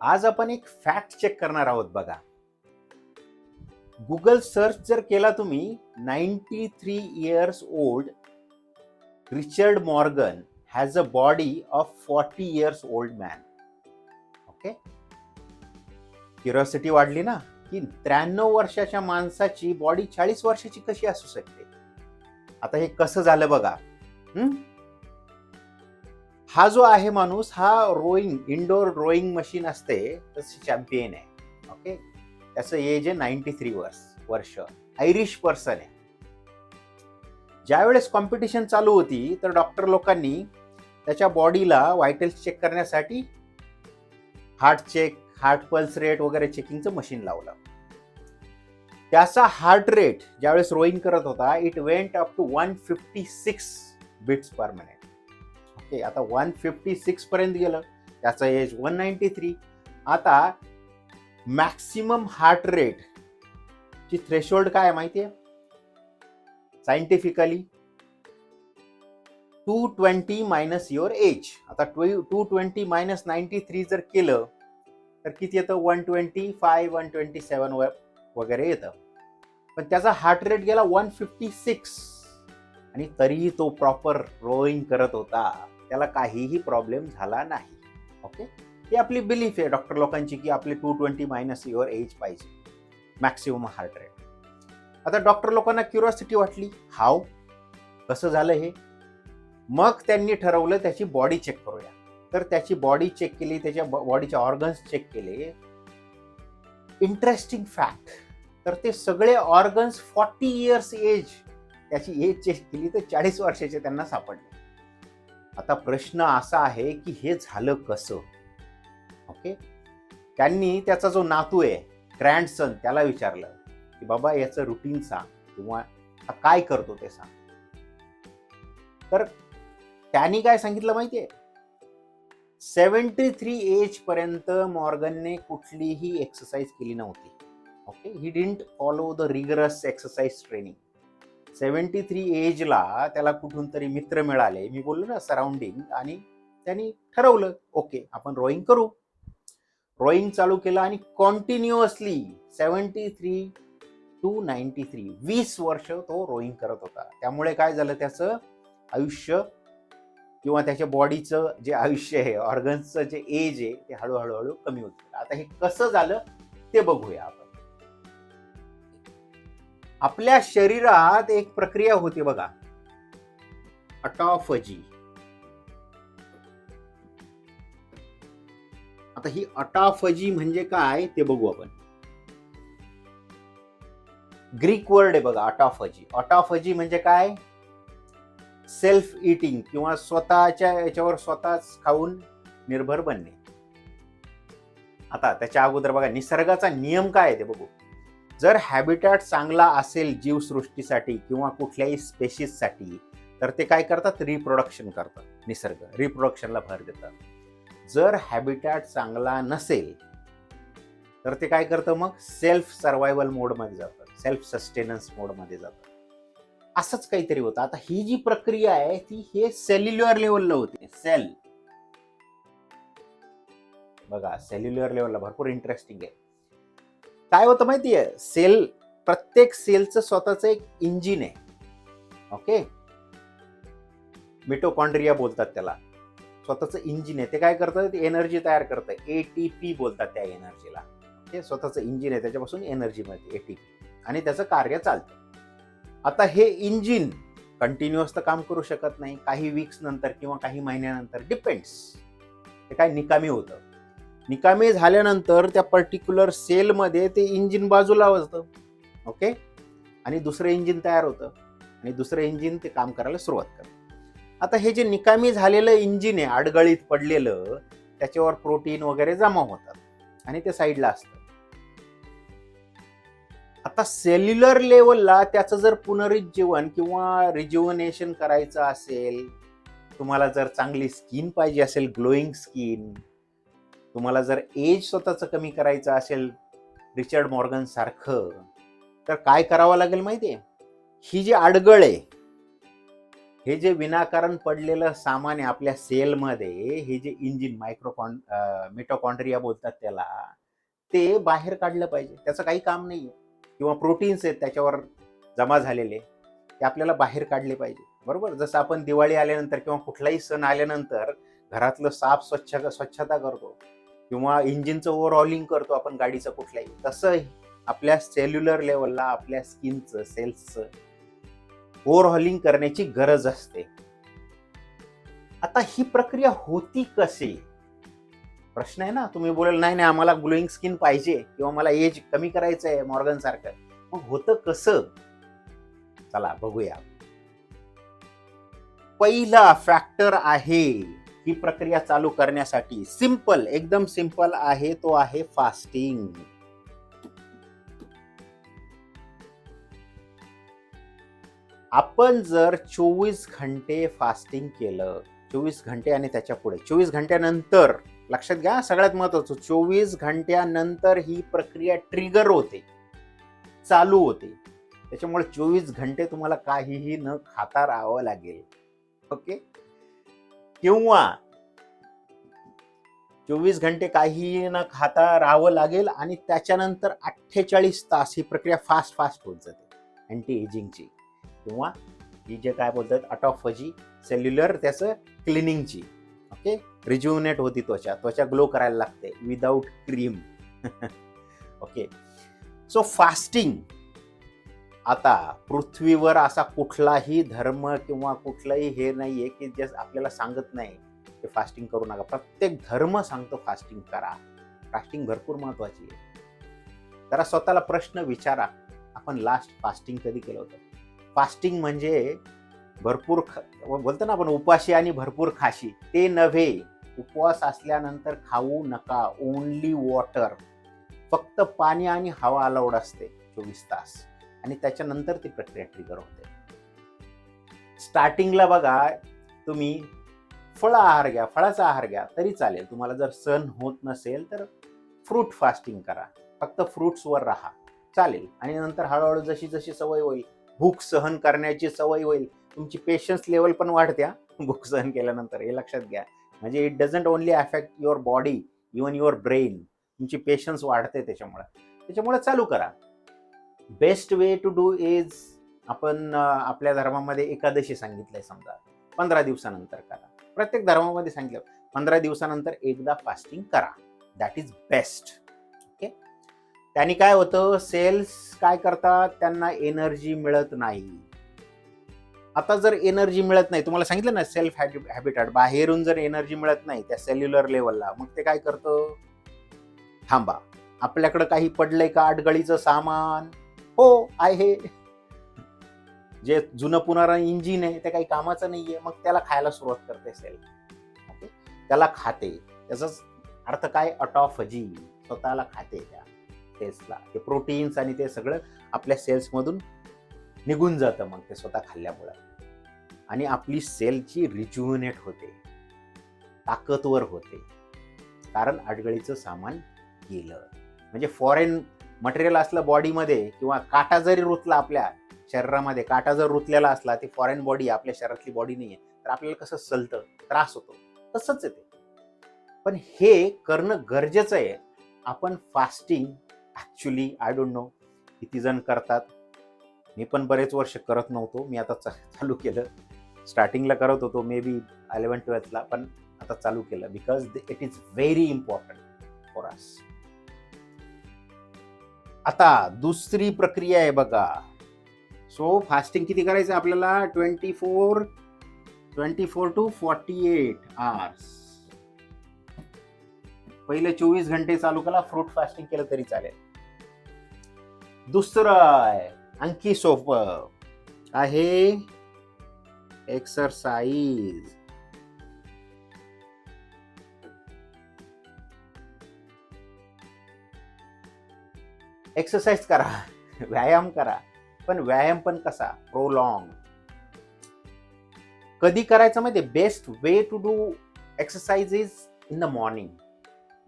आज आपण एक फॅक्ट चेक करणार आहोत बघा. गुगल सर्च जर केला तुम्ही ninety three years old Richard Morgan has a body of forty years old man okay curiosity वाढली ना? की त्र्याण्णव वर्षाच्या माणसाची बॉडी चाळीस वर्षाची कशी असू शकते? आता हे कसं झालं बघा. हम्म हा जो आहे माणूस हा रोईंग इनडोअर रोईंग मशीन असते तसे चॅम्पियन आहे. ओके त्याचं एज आहे नाईन्टी थ्री वर्ष वर्ष. आयरिश पर्सन आहे. ज्यावेळेस कॉम्पिटिशन चालू होती तर डॉक्टर लोकांनी त्याच्या बॉडीला व्हायटल्स चेक करण्यासाठी heart check heart pulse rate वगैरे चेकिंगचं मशीन लावलं. त्याचा हार्ट रेट ज्यावेळेस रोईंग करत होता it went up to one fifty six beats per minute okay आता वन फिफ्टी सिक्स पर्यंत गेलं. त्याचं एज वन नाईन्टी थ्री आता मॅक्सिमम हार्ट रेट ची थ्रेशोल्ड काय माहिती आहे scientifically two twenty minus your age आता two twenty minus ninety three जर केलं तर किती येतं? One twenty five one twenty seven वगैरे येतं. पण त्याचा हार्ट रेट गेला वन फिफ्टी सिक्स आणि तरीही तो प्रॉपर रोईंग करत होता. त्याला काहीही प्रॉब्लेम झाला नाही. ओके ही आपली बिलीफ आहे डॉक्टर लोकांची की आपले two twenty minus your age पाहिजे. मॅक्सिमम हार्ट रेट आता डॉक्टर लोकांना क्युरिओसिटी वाटली हाव कसं झालं हे? मग त्यांनी ठरवलं त्याची बॉडी चेक करूया. तर त्याची बॉडी चेक केली त्याच्या बॉडीचे ऑर्गन्स चेक केले. इंटरेस्टिंग फॅक्ट तर ते सगळे ऑर्गन्स फॉर्टी इयर्स एज त्याची एज चेक केली तर चाळीस वर्षाचे त्यांना सापडले. आता प्रश्न असा आहे की हे झालं कसं? ओके त्यांनी त्याचा जो नातू आहे ग्रँडसन त्याला विचारलं की बाबा याचं रुटीन सांग किंवा हा काय करतो ते सांग. तर त्यांनी काय सांगितलं माहितीये? सेवन्टी थ्री एज पर्यंत मॉर्गनने कुठलीही एक्सरसाइज केली नव्हती. Okay he didn't follow the rigorous exercise training seventy three एजला त्याला कुठून तरी मित्र मिळाले. मी बोललो ना सराउंडिंग आणि त्यांनी ठरवलं ओके आपण रोईंग करू. रोईंग चालू केलं आणि continuously seventy three to ninety three वीस वर्ष तो रोईंग करत होता. त्यामुळे काय झालं त्याचं आयुष्य किंवा त्याच्या बॉडीचं जे आयुष्य आहे ऑर्गन्सचं जे एज आहे ते हळूहळू हळू कमी होत आता हे कसं झालं ते बघूया आपण. आपल्या शरीरात एक प्रक्रिया होती बघा. अटॉफजी आता ही अटाफजी म्हणजे काय ते बघू आपण. ग्रीक वर्ड आहे बघा अटॉफजी अटाफजी म्हणजे काय? सेल्फ इटिंग किंवा स्वतःच्या याच्यावर स्वतःच खाऊन निर्भर बनणे. आता त्याच्या अगोदर बघा निसर्गाचा नियम काय आहे ते बघू. जर हॅबिटॅट चांगला असेल जीवसृष्टीसाठी किंवा कुठल्याही स्पेशीजसाठी तर ते काय करतात? रिप्रोडक्शन करतात निसर्ग. रिप्रोडक्शनला भर देतात. जर हॅबिटॅट चांगला नसेल तर ते काय करतं मग? सेल्फ सर्वायवल मोडमध्ये जातं सेल्फ सस्टेनन्स मोडमध्ये जातं असंच काहीतरी होतं. आता ही जी प्रक्रिया आहे ती हे सेल्युलर लेवलला होती. सेल बघा सेल्युलर लेवलला भरपूर इंटरेस्टिंग आहे. काय होतं माहिती आहे सेल प्रत्येक सेलचं स्वतःचं एक इंजिन आहे. ओके? मिटोकॉन्ड्रिया बोलतात त्याला. स्वतःचं इंजिन आहे. ते काय करतं ते एनर्जी तयार करतं ए टी पी बोलतात त्या एनर्जीला. ते स्वतःचं इंजिन आहे. त्याच्यापासून एनर्जी मिळते ए टी आणि त्याचं कार्य चालतं. आता हे इंजिन कंटिन्युअस तर काम करू शकत नाही. काही वीक्स नंतर किंवा काही महिन्यानंतर डिपेंड्स ते काय निकामी होतं. निकामी झाल्यानंतर त्या पर्टिक्युलर सेलमध्ये ते इंजिन बाजूला वाजतं ओके आणि दुसरं इंजिन तयार होतं. आणि दुसरं इंजिन ते काम करायला सुरुवात करतं. आता हे जे निकामी झालेलं इंजिन आहे अडगळीत पडलेलं त्याच्यावर प्रोटीन वगैरे जमा होतात. आणि ते साईडला असतं. आता सेल्युलर लेवलला त्याचं जर पुनरुज्जीवन किंवा रिज्युवनेशन करायचं असेल तुम्हाला जर चांगली स्किन पाहिजे असेल ग्लोईंग स्किन तुम्हाला जर एज स्वतःचं कमी करायचं असेल रिचर्ड मॉर्गन सारखं तर काय करावं लागेल माहिती आहे ही जी अडगळ आहे हे जे विनाकारण पडलेलं सामान आहे आपल्या सेलमध्ये हे जे इंजिन मायक्रोकॉन मिटोकॉन्ड्रिया बोलतात त्याला ते बाहेर काढलं पाहिजे. त्याचं काही काम नाही किंवा प्रोटीन्स आहेत त्याच्यावर जमा झालेले ते आपल्याला बाहेर काढले पाहिजे. बरोबर? जसं आपण दिवाळी आल्यानंतर किंवा कुठलाही सण आल्यानंतर घरातलं साफ स्वच्छ स्वच्छता करतो. किंवा इंजिनचं ओव्हरऑलिंग करतो आपण गाडीचं कुठल्याही तसं आपल्या सेल्युलर लेवलला आपल्या स्किनचं सेल्सचं ओव्हरऑलिंग करण्याची गरज असते. आता ही प्रक्रिया होती कशी? प्रश्न आहे ना तुम्ही बोलाल नाही नाही आम्हाला ग्लोईंग स्किन पाहिजे किंवा मला एज कमी करायचं आहे मॉर्गन सारखं. मग होतं कसं? चला बघूया. पहिला फॅक्टर आहे ही प्रक्रिया चालू करण्यासाठी सिंपल एकदम सिंपल आहे तो आहे फास्टिंग. आपण जर चोवीस घंटे फास्टिंग केलं चोवीस घंटे आणि त्याच्या पुढे चोवीस घंट्यानंतर लक्षात घ्या सगळ्यात महत्वाचं चोवीस घंट्यानंतर ही प्रक्रिया ट्रिगर होते चालू होते. त्याच्यामुळे चोवीस घंटे तुम्हाला काहीही न खाता राहावं लागेल. ओके? किंवा चोवीस घंटे काहीही न खाता राहावं लागेल आणि त्याच्यानंतर अठ्ठेचाळीस तास ही प्रक्रिया फास्ट फास्ट होत जाते. अँटी एजिंगची किंवा ही जे काय बोलतात अटॉफजी सेल्युलर त्याचं क्लिनिंगची ओके रिज्युनेट होती त्वचा. त्वचा ग्लो करायला लागते. Without cream okay so fasting आता पृथ्वीवर असा कुठलाही धर्म किंवा कुठलंही हे आहे की जे आपल्याला सांगत नाही ते फास्टिंग करू नका. प्रत्येक धर्म सांगतो फास्टिंग करा. फास्टिंग भरपूर महत्वाची आहे. जरा स्वतःला प्रश्न विचारा. आपण लास्ट फास्टिंग कधी केलं होतं? फास्टिंग म्हणजे भरपूर ख बोलतो ना आपण उपाशी आणि भरपूर खाशी. ते नव्हे. उपवास असल्यानंतर खाऊ नका. ओनली वॉटर फक्त पाणी आणि हवा अलाउड असते. चोवीस तास. आणि त्याच्यानंतर ती प्रक्रिया ट्रिगर होते. स्टार्टिंगला बघा तुम्ही फळ आहार घ्या फळाचा आहार घ्या तरी चालेल. तुम्हाला जर सण होत नसेल तर फ्रूट फास्टिंग करा. फक्त फ्रुट्सवर राहा. चालेल. आणि नंतर हळूहळू जशी जशी सवय होईल भूक सहन करण्याची सवय होईल तुमची पेशन्स लेवल पण वाढत्या. भूक सहन केल्यानंतर हे लक्षात घ्या. म्हणजे it doesn't only affect your body even your brain तुमची पेशन्स वाढते त्याच्यामुळे. त्याच्यामुळे चालू करा. Best way to do is आपण आपल्या धर्मामध्ये एकादशी सांगितलंय समजा. पंधरा दिवसानंतर करा. प्रत्येक धर्मामध्ये सांगितलं. पंधरा दिवसानंतर एकदा फास्टिंग करा. दॅट इज बेस्ट ओके त्यांनी काय होतं? सेल्स काय करतात? त्यांना एनर्जी मिळत नाही. आता जर एनर्जी मिळत नाही तुम्हाला सांगितलं ना सेल्फ हॅबिटॅट बाहेरून जर एनर्जी मिळत नाही त्या सेल्युलर लेवलला मग ते काय करतं? थांबा. आपल्याकडं काही पडलंय का? अडगळीचं सामान? हो आहे. जे जुनं पुनारा इंजिन आहे ते काही कामाचं नाहीये मग त्याला खायला सुरुवात करते सेल ओके त्याला खाते. त्याचाच अर्थ काय? अटॉफजी स्वतःला खाते त्या सेल्सला ते प्रोटीन्स आणि ते सगळं आपल्या सेल्समधून निघून जातं मग ते स्वतः खाल्ल्यामुळं. आणि आपली सेलची रिज्युनेट होते. ताकदवर होते. कारण आडगळीचं सामान गेलं. म्हणजे फॉरेन मटेरियल असलं बॉडीमध्ये किंवा काटा जरी रुतला आपल्या शरीरामध्ये काटा जर रुतलेला असला ती फॉरेन बॉडी आपल्या शरीरातली बॉडी नाही आहे तर आपल्याला कसं सलतं त्रास होतो. तसंच येते पण हे करणं गरजेचं आहे. आपण fasting actually I don't know किती जण करतात. मी पण बरेच वर्ष करत नव्हतो. मी आता चालू केलं. स्टार्टिंगला करत होतो मे बी अलेवन ट्वेल्थला पण आता चालू केलं. Because it is very important for us आता दुसरी प्रक्रिया आहे बघा. सो फास्टिंग किती करायचं आपल्याला? Twenty four twenty four to forty eight hours पहिले चोवीस घंटे चालू केला फ्रूट फास्टिंग केलं तरी चालेल. दुसरं आहे आणखी सोपं. आहे एक्सरसाइज एक्सरसाइज करा. व्यायाम करा. पण व्यायाम पण कसा? प्रोलॉंग कधी करायचं माहिती best way to do exercise is in the morning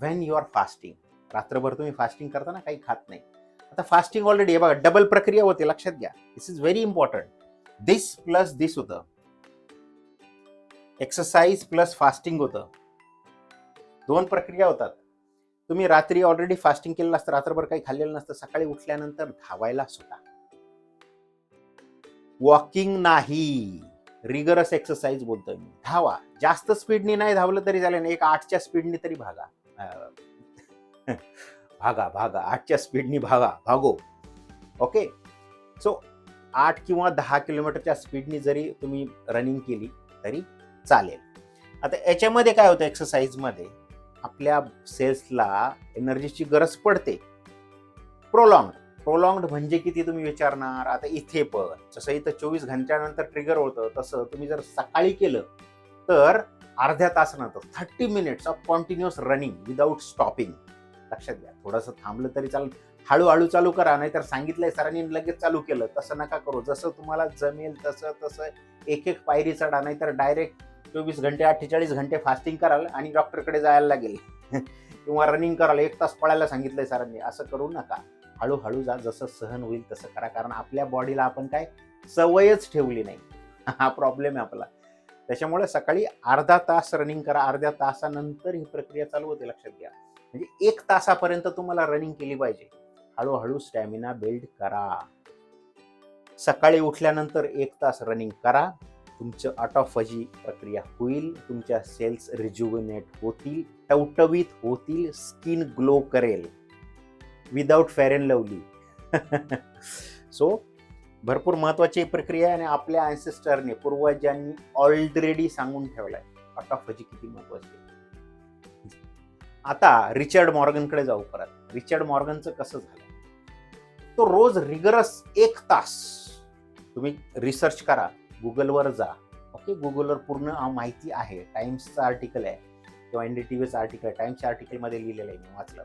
when you are fasting रात्रभर तुम्ही फास्टिंग करताना काही खात नाही. आता फास्टिंग ऑलरेडी आहे बघा डबल प्रक्रिया होते लक्षात घ्या. This is very important this plus this होतं. एक्सरसाइज प्लस फास्टिंग होतं. दोन प्रक्रिया होतात. तुम्ही रात्री ऑलरेडी फास्टिंग केलेलं असतं रात्रभर काही खाल्लेलं नसतं सकाळी उठल्यानंतर धावायला सुद्धा वॉकिंग नाही. रिगरस एक्सरसाइज बोलतोय मी. धावा. जास्त स्पीडनी नाही धावलं तरी चालेल एक आठच्या स्पीडनी तरी भागा. भागा भागा. आठच्या स्पीडनी भागा. भागो. ओके सो आठ किंवा दहा किलोमीटरच्या स्पीडनी जरी तुम्ही रनिंग केली तरी चालेल. आता याच्यामध्ये काय होतं एक्सरसाइजमध्ये आपल्या सेल्सला एनर्जीची गरज पडते. प्रोलॉंग प्रोलॉंगड म्हणजे किती तुम्ही विचारणार? आता इथे पण. जसं इथं चोवीस घंट्यानंतर ट्रिगर होतं तसं तुम्ही जर सकाळी केलं तर अर्ध्या तासानंतर thirty minutes of continuous running without stopping लक्षात घ्या. थोडंसं थांबलं तरी चालेल. हळूहळू चालू करा नाहीतर सांगितलंय सरांनी लगेच चालू केलं. तसं नका करू. जसं तुम्हाला जमेल तसं तसं एक एक पायरी चढा नाहीतर डायरेक्ट चोवीस घंटे अठ्ठेचाळीस घंटे फास्टिंग कराल आणि डॉक्टरकडे जायला लागेल. किंवा रनिंग कराल. एक तास पळायला सांगितलंय सरांनी. असं करू नका. हळूहळू जा. जसं सहन होईल तसं करा. कारण आपल्या बॉडीला आपण काय? सवयच ठेवली नाही. हा प्रॉब्लेम आहे आपला. त्याच्यामुळे सकाळी अर्धा तास रनिंग करा. अर्ध्या तासानंतर ही प्रक्रिया चालू होते. लक्षात घ्या. म्हणजे एक तासापर्यंत तुम्हाला रनिंग केली पाहिजे. हळूहळू स्टॅमिना बिल्ड करा. सकाळी उठल्यानंतर एक तास रनिंग करा. तुमचं ऑटोफजी प्रक्रिया होईल तुमच्या सेल्स रिज्युविनेट होतील टवटवीत होतील स्किन ग्लो करेल. Without fair and lovely so भरपूर महत्त्वाची प्रक्रिया आहे आणि आपल्या अँसेस्टरने पूर्वजांनी ऑलरेडी सांगून ठेवलाय. ऑटोफजी किती महत्त्वाची आहे. आता रिचर्ड मॉर्गनकडे जाऊ परत. रिचर्ड मॉर्गनचं कसं झालं? तो रोज रिगरस एक तास तुम्ही रिसर्च करा. गुगलवर जा. ओके गुगलवर पूर्ण माहिती आहे. टाइम्सचं आर्टिकल आहे. किंवा एन डी टी व्हीचं आर्टिकल आहे. टाइम्सच्या आर्टिकलमध्ये लिहिलेलं आहे मी वाचलं.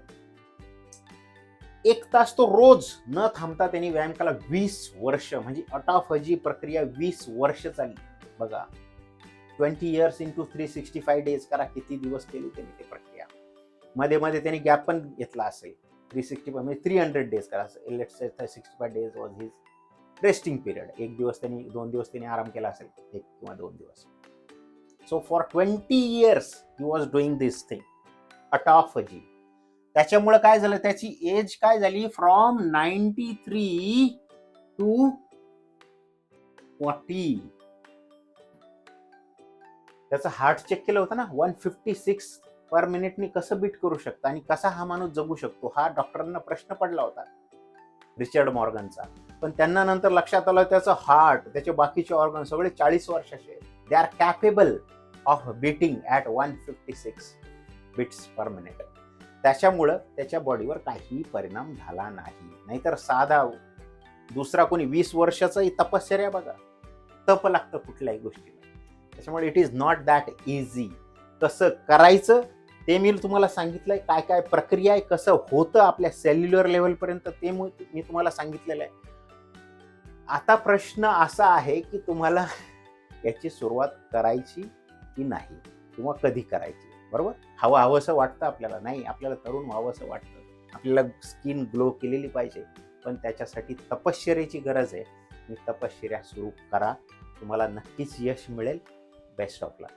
एक तास तो रोज न थांबता त्यांनी व्यायाम केला वीस वर्ष. म्हणजे अटाफजी प्रक्रिया वीस वर्ष चालली. बघा. Twenty years into three sixty five days करा. किती दिवस केली त्यांनी ती प्रक्रिया. मध्ये मध्ये त्यांनी गॅप पण घेतला असेल. थ्री सिक्स्टी फाय म्हणजे थ्री हंड्रेड डेज करा. Let sixty five days was his resting period एक दिवस त्यांनी दोन दिवस त्यांनी आराम केला असेल एक किंवा दोन दिवस. So for twenty years he was doing this thing अटॉफजी त्याच्यामुळे काय झालं? त्याची एज काय झाली? From ninety three to forty त्याचं हार्ट चेक केलं होतं ना? वन फिफ्टी सिक्स पर मिनिटनी कसं बीट करू शकतं? आणि कसा हा माणूस जगू शकतो? हा डॉक्टरांना प्रश्न पडला होता. रिचर्ड मॉर्गनचा. पण त्यांना नंतर लक्षात आलं त्याचं हार्ट त्याचे बाकीचे ऑर्गन सगळे चाळीस वर्षाचे they are capable of beating at one fifty six beats per minute त्याच्यामुळं त्याच्या बॉडीवर काहीही परिणाम झाला नाही. नाहीतर साधा दुसरा कोणी वीस वर्षाचाही तपश्चर्या बघा. तप लागतं कुठल्याही गोष्टीला. त्याच्यामुळे it is not that easy कसं करायचं ते मी तुम्हाला सांगितलंय. काय काय प्रक्रिया आहे कसं होतं आपल्या सेल्युलर लेवलपर्यंत ते मी तुम्हाला सांगितलेलं आहे. आता प्रश्न असा आहे की तुम्हाला याची सुरुवात करायची की नाही? किंवा कधी करायची? बरोबर? हवं हवंसं वाटतं आपल्याला. नाही आपल्याला तरुण व्हावंसं वाटतं. आपल्याला स्किन ग्लो केलेली पाहिजे. पण त्याच्यासाठी तपश्चर्याची गरज आहे. तुम्ही तपश्चर्या सुरू करा. तुम्हाला नक्कीच यश मिळेल. Best of luck.